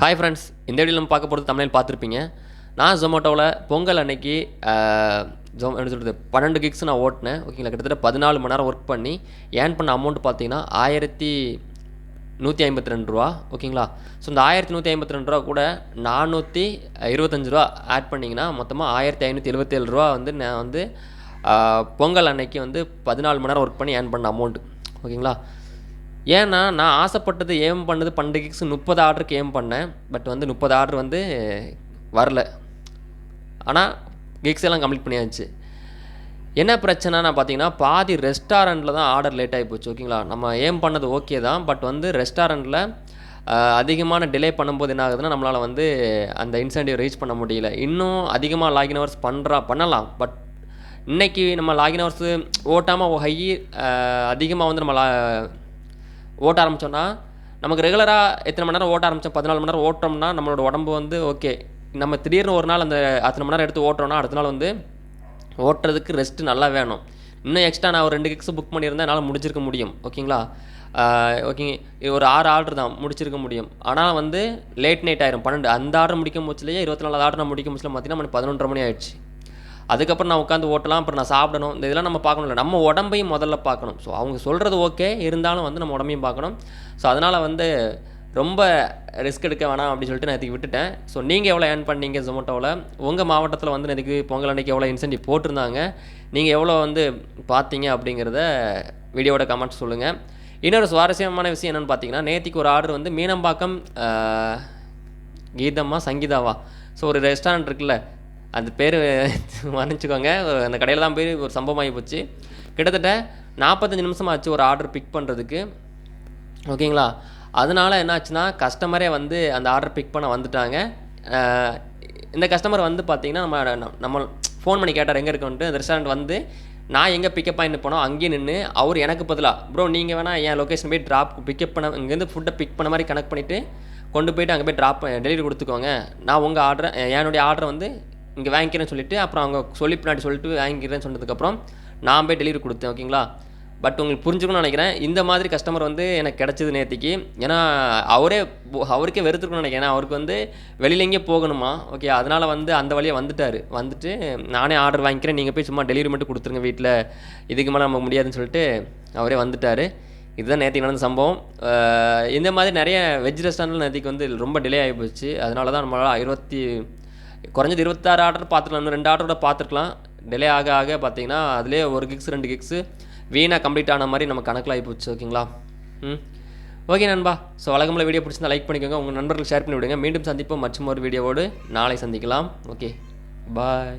Hi friends இந்த video நம்ம பார்க்க போகிறது தமிழில் பார்த்துருப்பீங்க. நான் ஜொமேட்டோவில் பொங்கல் அன்னைக்கு ஜொ என்ன சொல்கிறது பன்னெண்டு கிக்ஸ் நான் ஓட்டினேன். ஓகேங்களா கிட்டத்தட்ட பதினாலு மணி நேரம் ஒர்க் பண்ணி ஏர்ன் பண்ண அமௌண்ட் பார்த்தீங்கன்னா ஆயிரத்தி நூற்றி ஐம்பத்தி ரெண்டு ரூபா. ஓகேங்களா ஸோ இந்த ஆயிரத்தி நூற்றி ஐம்பத்தி ரெண்டு ரூபா கூட நானூற்றி இருபத்தஞ்சு ரூபா ஆட் பண்ணிங்கன்னா மொத்தமாக ஆயிரத்தி ஐநூற்றி எழுபத்தேழு ரூபா வந்து நான் வந்து பொங்கல் அன்னைக்கு வந்து பதினாலு மணி நேரம் ஒர்க் பண்ணி ஏர்ன் பண்ண அமௌண்ட் ஓகேங்களா ஏன்னா நான் ஆசைப்பட்டது ஏம் பண்ணது பண்டிகைக்கு கிக்ஸ் முப்பது ஆர்டருக்கு ஏம் பண்ணேன். பட் வந்து முப்பது ஆர்டர் வந்து வரல. ஆனால் கிக்ஸ் எல்லாம் கம்ப்ளீட் பண்ணியாச்சு. என்ன பிரச்சனைனா பார்த்தீங்கன்னா பாதி ரெஸ்டாரண்ட்டில் தான் ஆர்டர் லேட் ஆகி போச்சு ஓகேங்களா நம்ம ஏம் பண்ணது ஓகே தான். பட் வந்து ரெஸ்டாரண்ட்டில் அதிகமான டிலே பண்ணும்போது என்ன ஆகுதுன்னா நம்மளால் வந்து அந்த இன்சென்டிவ் ரீச் பண்ண முடியல. இன்னும் அதிகமாக லாகின் ஹவர்ஸ் பண்ணுறா பண்ணலாம். பட் இன்னைக்கு நம்ம லாகின் ஹவர்ஸு ஓட்டாமல் ஹை அதிகமாக வந்து நம்ம லா ஓட்ட ஆரம்பித்தோன்னா நமக்கு ரெகுலராக எத்தனை மணி நேரம் ஓட்ட ஆரம்பித்தோம் பதினாலு மணி நேரம் ஓட்டோம்னா நம்மளோட உடம்பு வந்து ஓகே நம்ம திடீர்னு ஒரு நாள் அந்த அத்தனை மணி நேரம் எடுத்து ஓட்டுறோம்னா அடுத்த நாள் வந்து ஓட்டுறதுக்கு ரெஸ்ட்டு நல்லா வேணும். இன்னும் எக்ஸ்ட்ரா நான் ஒரு ரெண்டு கிக்ஸ் புக் பண்ணியிருந்தேன் என்னால் முடிச்சிருக்க முடியும். ஓகேங்களா ஓகேங்க இது ஒரு ஆறு ஆர்டர் தான் முடிச்சிருக்க முடியும். ஆனால் வந்து லேட் நைட் ஆயிரும் பன்னெண்டு. அந்த ஆர்டர் முடிக்க முச்சிலேயே இருபத்தி நாலு ஆர்டர் நான் முடிக்க முச்சில் பார்த்தீங்கன்னா மணி பதினொன்றரை மணி ஆயிடுச்சு. அதுக்கப்புறம் நான் உட்காந்து ஓட்டலாம் அப்புறம் நான் சாப்பிடணும். இந்த இதெல்லாம் நம்ம பார்க்கணும்ல. நம்ம உடம்பையும் முதல்ல பார்க்கணும். ஸோ அவங்க சொல்கிறது ஓகே இருந்தாலும் வந்து நம்ம உடம்பையும் பார்க்கணும். ஸோ அதனால் வந்து ரொம்ப ரிஸ்க் எடுக்க வேணாம் அப்படின்னு சொல்லிட்டு நான் இதுக்கு விட்டுட்டேன். ஸோ நீங்கள் எவ்வளோ ஏர்ன் பண்ணீங்க ஜொமேட்டோவில் உங்கள் மாவட்டத்தில் வந்து இதுக்கு பொங்கல் அன்னைக்கு எவ்வளோ இன்சென்டிவ் போட்டிருந்தாங்க? நீங்கள் எவ்வளோ வந்து பார்த்தீங்க அப்படிங்கிறத வீடியோட கமெண்ட்ஸ் சொல்லுங்கள் இன்னொரு சுவாரஸ்யமான விஷயம் என்னென்னு பார்த்தீங்கன்னா நேத்திக்கு ஒரு ஆர்டர் வந்து மீனம்பாக்கம் கீதம்மா சங்கீதாவா? ஸோ ஒரு ரெஸ்டாரண்ட் இருக்குல்ல அந்த பேர் மன்னிச்சுக்கோங்க. அந்த கடையில் தான் போய் ஒரு சம்பவம் ஆகி போச்சு. கிட்டத்தட்ட நாற்பத்தஞ்சு நிமிஷம் ஆச்சு ஒரு ஆர்டர் பிக் பண்ணுறதுக்கு ஓகேங்களா? அதனால என்னாச்சுன்னா கஸ்டமரே வந்து அந்த ஆர்டர் பிக் பண்ண வந்துட்டாங்க. இந்த கஸ்டமர் வந்து பார்த்திங்கன்னா நம்ம நம்ம- ஃபோன் பண்ணி கேட்டார் எங்கே இருக்கோன்ட்டு? அந்த ரெஸ்டாரண்ட் வந்து நான் எங்கே பிக்கப் பண்ணிட்டு போனோம். அங்கேயே நின்று அவர் எனக்கு பதிலாக ப்ரோ நீங்கள் வேணால் என் லொக்கேஷன் போய் ட்ராப் பிக்கப் பண்ண இங்கேருந்து ஃபுட்டை பிக் பண்ண மாதிரி கனெக்ட் பண்ணிவிட்டு கொண்டு போயிட்டு அங்கே போய் ட்ராப் டெலிவரி கொடுத்துக்கோங்க. நான் உங்கள் ஆர்டரை என்னுடைய ஆர்டரை வந்து இங்கே வாங்கிக்கிறேன்னு சொல்லிட்டு அப்புறம் அவங்க சொல்லி பின்னாடி சொல்லிட்டு வாங்கிக்கிறேன்னு சொன்னதுக்கப்புறம் நான் போய் டெலிவரி கொடுத்தேன் ஓகேங்களா பட் உங்களுக்கு புரிஞ்சுக்கணும்னு நினைக்கிறேன். இந்த மாதிரி கஸ்டமர் வந்து எனக்கு கிடச்சிது நேத்திக்கு. ஏன்னா அவரே போ- அவருக்கே வெறுத்துருக்கணும்னு நினைக்கிறேன். அவருக்கு வந்து வெளியில எங்கேயே போகணுமா? ஓகே அதனால் வந்து அந்த வழியாக வந்துட்டார். வந்துட்டு நானே ஆர்டர் வாங்கிக்கிறேன். நீங்கள் போய் சும்மா டெலிவரி மட்டும் கொடுத்துருங்க வீட்டில் இதுக்கு மேலே நம்ம முடியாதுன்னு சொல்லிட்டு அவரே வந்துட்டார். இதுதான் நேற்றுக்கு நடந்த சம்பவம். இந்த மாதிரி நிறைய வெஜ் ரெஸ்டாரண்ட்டில் நேற்றுக்கு வந்து ரொம்ப டிலே ஆகி போச்சு. அதனால தான் நம்மளால் இருபத்தி குறைஞ்சது இருபத்தாறு ஆர்டர் பார்த்துக்கலாம். இன்னும் ரெண்டு ஆர்டரோட பார்த்துருக்கலாம். டிலே ஆக ஆக பார்த்தீங்கன்னா அதிலே ஒரு கிக்ஸ் ரெண்டு கிக்ஸு வீணாக கம்ப்ளீட் ஆன மாதிரி நம்ம கணக்கில் ஆகி போச்சு ஓகேங்களா ம். ஓகே நண்பா. ஸோ வழக்கமுள்ள வீடியோ பிடிச்சிருந்தா லைக் பண்ணிக்கோங்க. உங்கள் நண்பர்களுக்கு ஷேர் பண்ணி விடுங்க. மீண்டும் சந்திப்போம் மற்றும் ஒரு வீடியோவோடு நாளை சந்திக்கலாம். Okay bye